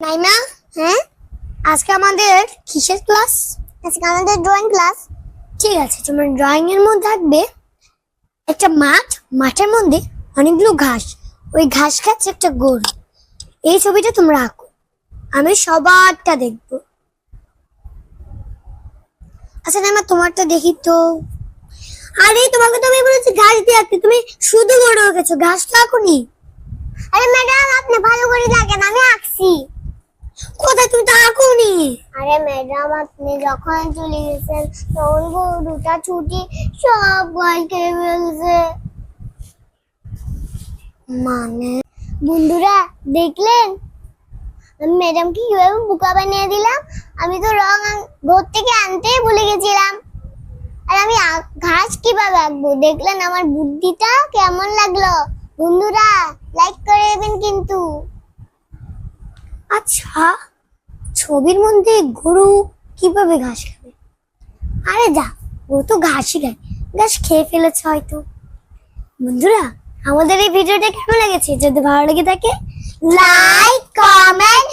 নাইমা হ্যাঁ? আজকে আমাদের কিসের ক্লাস আজকে আমাদের ড্রয়িং ক্লাস ঠিক আছে, তোমার ড্রয়িং এর মধ্যে থাকবে। একটা মাঠ, মাঠের মধ্যে অনেকগুলো ঘাস। ওই ঘাস খাচ্ছে একটা গরু। এই ছবিটা তোমরা আঁকো। আমি সবারটা দেখব। আচ্ছা নাইমা, তোমারটা দেখি তো। আরে, তোমাকে তো আমি বলেছি ঘাস দিয়ে আঁকতে। তুমি শুধু গরু এঁকেছো ঘাস তো আঁকুনি। আরে ম্যাডাম, আপনি ভালো করে দেখেন, আমি আঁকছি কোথায় তুমি তো আঁকুনি আরে ম্যাডাম, আপনি যখন চলে গেছেন, তখন ছুটি, সব খেয়ে ফেলছে। মানে? বন্ধুরা, দেখলেন? আমি ম্যাডামকে কীভাবে বোকা বানিয়ে দিলাম? আমি তো রং ঘর থেকে আনতেই ভুলে গেছিলাম। আর আমি ঘাস কীভাবে আঁকবো? দেখলেন আমার বুদ্ধিটা কেমন লাগল? বন্ধুরা লাইক করে দেবেন কিন্তু। আচ্ছা। ছবির মধ্যে গরু কীভাবে ঘাস খাবে? আরে যা, গরু তো ঘাসই খায়। ঘাস খেয়ে ফেলেছে হয়তো। বন্ধুরা, আমাদের এই ভিডিওটা কেমন লেগেছে? যদি ভালো লেগে থাকে লাইক কমেন্ট